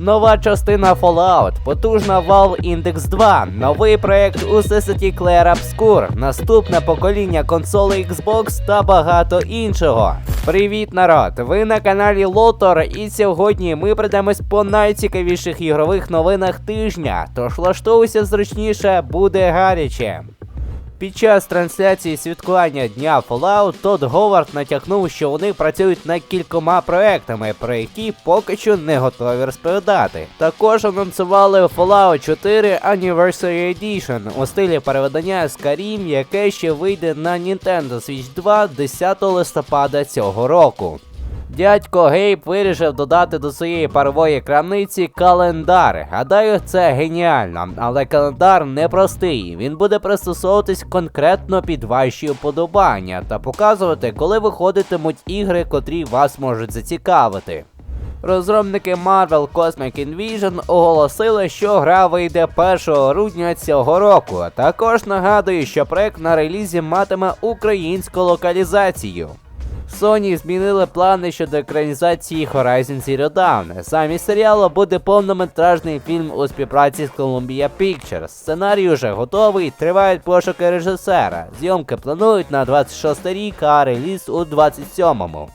Нова частина Fallout, потужна Valve Index 2, новий проект у City Clair Obscure, наступне покоління консолей Xbox та багато іншого. Привіт, народ! Ви на каналі Лотор, і сьогодні ми пройдемось по найцікавіших ігрових новинах тижня. Тож влаштовуйся зручніше, буде гаряче. Під час трансляції святкування дня Fallout Тодд Говард натякнув, що вони працюють над кількома проектами, про які поки що не готові розповідати. Також анонсували Fallout 4 Anniversary Edition у стилі переведення Skyrim, яке ще вийде на Nintendo Switch 2 10 листопада цього року. Дядько Гейб вирішив додати до своєї парової крамниці календар. Гадаю, це геніально, але календар непростий. Він буде пристосовуватись конкретно під ваші уподобання та показувати, коли виходитимуть ігри, котрі вас можуть зацікавити. Розробники Marvel Cosmic Invasion оголосили, що гра вийде 1 грудня цього року. Також нагадую, що проект на релізі матиме українську локалізацію. Sony змінили плани щодо екранізації Horizon Zero Dawn. Замість серіалу буде повнометражний фільм у співпраці з Columbia Pictures. Сценарій уже готовий, тривають пошуки режисера. Зйомки планують на 26 рік, а реліз у 27-му.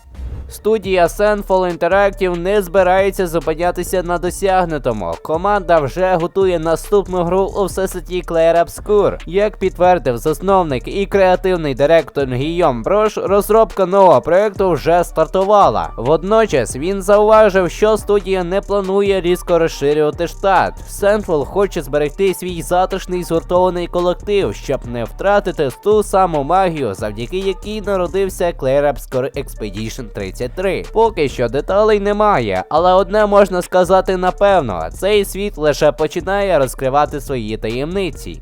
Студія Senful Interactive не збирається зупинятися на досягнутому. Команда вже готує наступну гру у Всесвіті Clair Obscure. Як підтвердив засновник і креативний директор Гійом Брош, розробка нового проекту вже стартувала. Водночас він зауважив, що студія не планує різко розширювати штат. Senful хоче зберегти свій затишний згуртований колектив, щоб не втратити ту саму магію, завдяки якій народився Clair Obscure Expedition 30. 33. Поки що деталей немає, але одне можна сказати напевно: цей світ лише починає розкривати свої таємниці.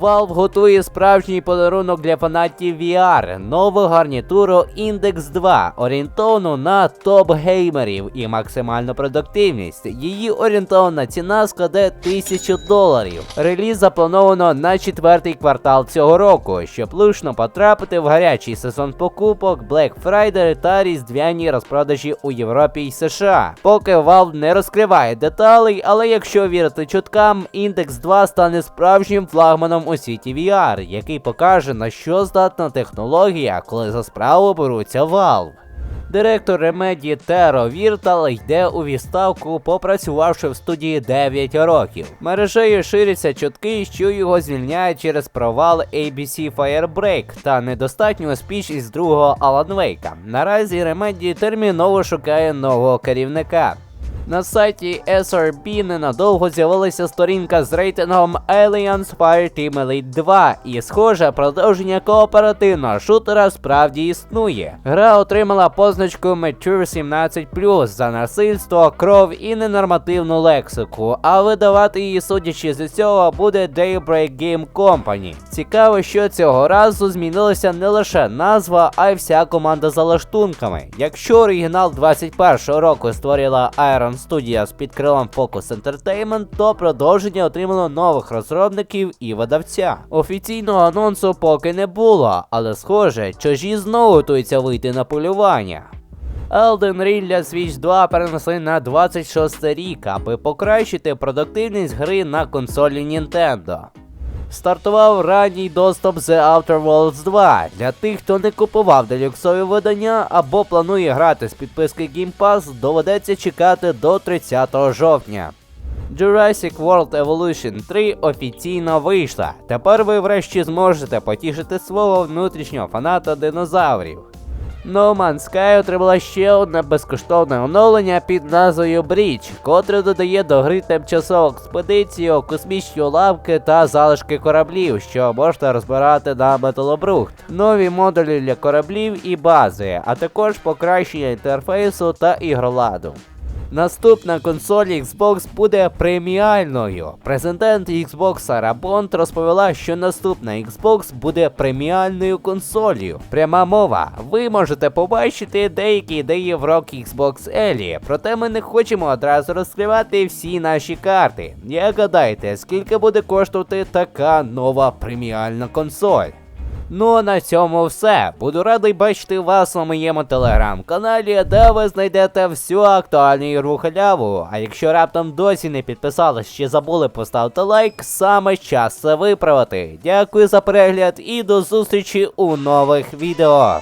Valve готує справжній подарунок для фанатів VR, нову гарнітуру Index 2, орієнтовану на топ-геймерів і максимальну продуктивність. Її орієнтовна ціна складе 1000 доларів. Реліз заплановано на четвертий квартал цього року, щоб лучно потрапити в гарячий сезон покупок, Black Friday та різдвяні розпродажі у Європі і США. Поки Valve не розкриває деталей, але якщо вірити чуткам, Index 2 стане справжнім флагманом у світі VR, який покаже на що здатна технологія, коли за справу беруться Valve. Директор Remedy Теро Віртал йде у відставку, попрацювавши в студії 9 років. Мережею ширяться чутки, що його звільняють через провал ABC Firebreak та недостатню успішність другого Alan Wake. Наразі Remedy терміново шукає нового керівника. На сайті SRB ненадовго з'явилася сторінка з рейтингом Alliance Fireteam Elite 2, і схоже, продовження кооперативного шутера справді існує. Гра отримала позначку Mature 17 за насильство, кров і ненормативну лексику, а видавати її, судячи з цього, буде Daybreak Game Company. Цікаво, що цього разу змінилася не лише назва, а й вся команда за лаштунками. Якщо оригінал 21-го року створила Iron Studios під крилом Focus Entertainment, то продовження отримало нових розробників і видавця. Офіційного анонсу поки не було, але схоже, чужі знову готуються вийти на полювання. Elden Ring для Switch 2 перенесли на 26 рік, аби покращити продуктивність гри на консолі Nintendo. Стартував ранній доступ The Outer Worlds 2 для тих, хто не купував делюксові видання або планує грати з підписки Game Pass, доведеться чекати до 30 жовтня. Jurassic World Evolution 3 офіційно вийшла. Тепер ви врешті зможете потішити свого внутрішнього фаната динозаврів. No Man's Sky отримала ще одне безкоштовне оновлення під назвою Bridge, котре додає до гри тимчасову експедицію, космічні лавки та залишки кораблів, що можна розбирати на металобрухт, нові модулі для кораблів і бази, а також покращення інтерфейсу та ігроладу. Наступна консоль Xbox буде преміальною. Президент Xbox Сара Бонд розповіла, що наступна Xbox буде преміальною консолью. Пряма мова. Ви можете побачити деякі ідеї в рок Xbox Ellie, проте ми не хочемо одразу розкривати всі наші карти. Як гадаєте, скільки буде коштувати така нова преміальна консоль? Ну а на цьому все. Буду радий бачити вас на моєму телеграм-каналі, де ви знайдете всю актуальну ігру халяву. А якщо раптом досі не підписались чи забули поставити лайк, саме час це виправити. Дякую за перегляд і до зустрічі у нових відео.